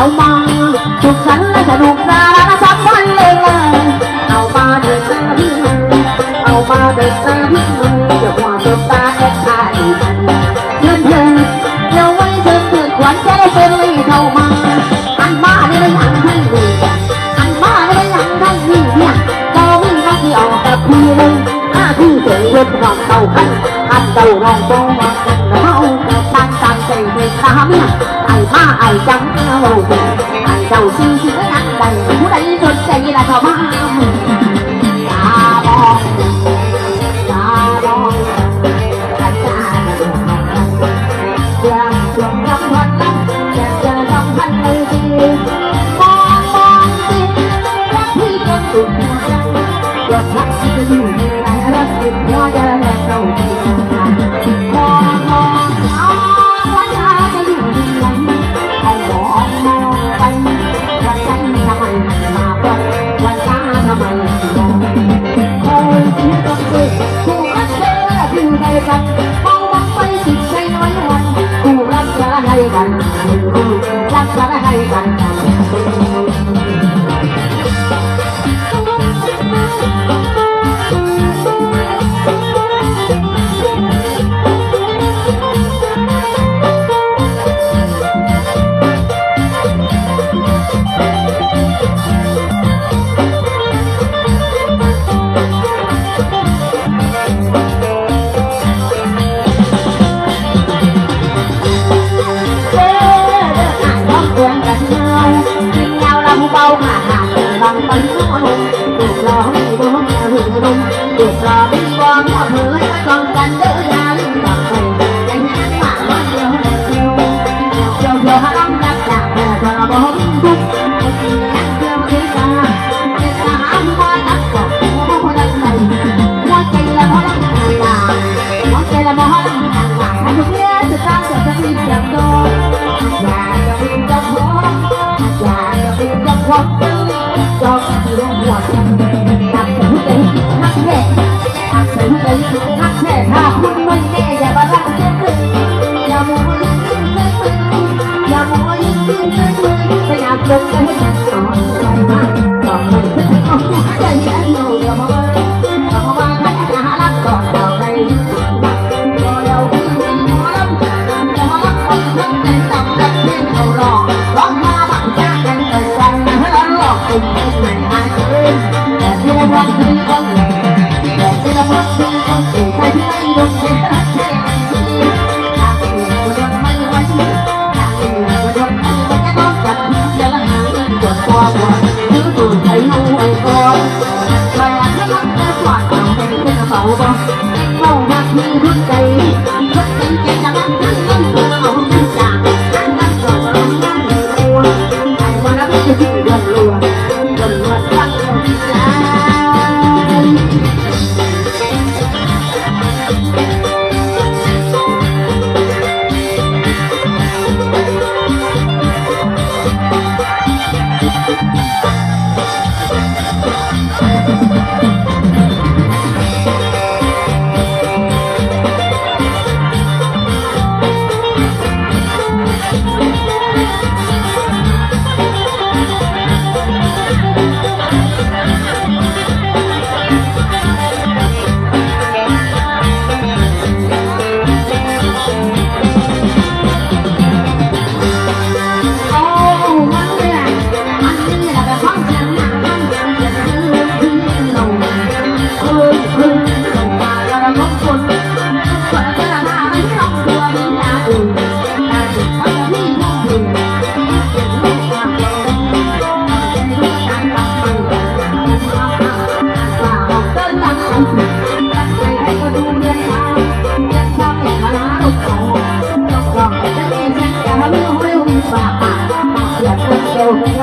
เอามาสุขสันและสนุกสนานสักวันเลยเอามาเดินหน้าพี่เอามาเดินหน้าพี่เดี๋ยวความสบตาแอบถ่ายเพื่อนเพื่อนเดี๋ยวไว้เธอเกิดขวัญใจเป็นเลยเข้ามาอันมาได้ยังให้ดีอันมาได้ยังให้ดีเนี่ยเราไม่ต้องที่ออกกับพี่เลยหน้าที่เฉยเว้นรองเท่ากันอันเดารองโตมาเท่ากับตั้งตามใจเด็กตามเนี่ยไอ้มาไอ้จัง ใดผู้ใดสนใจละเข้ามาตาบองตาบองตาตาอย่างช่วงรำพันอยากจะรำพันเลยดีมองมองสิรักพี่จนสุดหัวใจยอดรักที่จะอยู่ในไหนรักสุดหัวใจและเข้าที่ It's all ไต่ยังรักแค่ถ้าคุณไม่ Oh.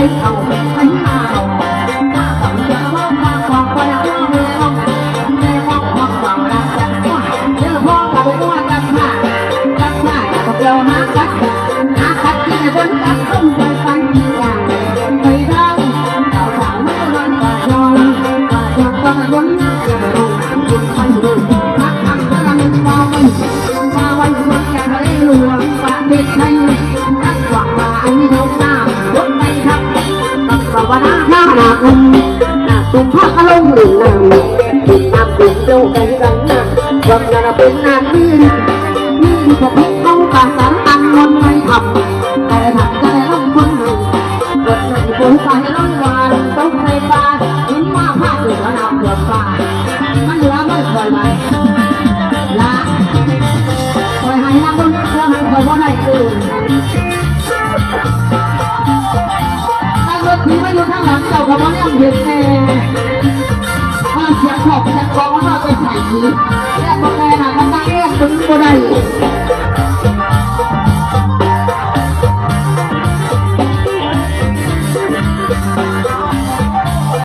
they. ภาวนาหน้าหนาคุณหน้าตุ้มพักอารมณ์หรือนางติดตามเป็นเจ้ากันกันะวังนาเป็นนางนี่นี่พวกเขากาสารตันมนไม่ทำแต่ถังแต่ทคนากับมันยังเห็นแน่ถ้าเสียงขอบจะร้องว่าไปใส่ยีแต่ก็แม่หามันตั้งเองตึงบ่ได้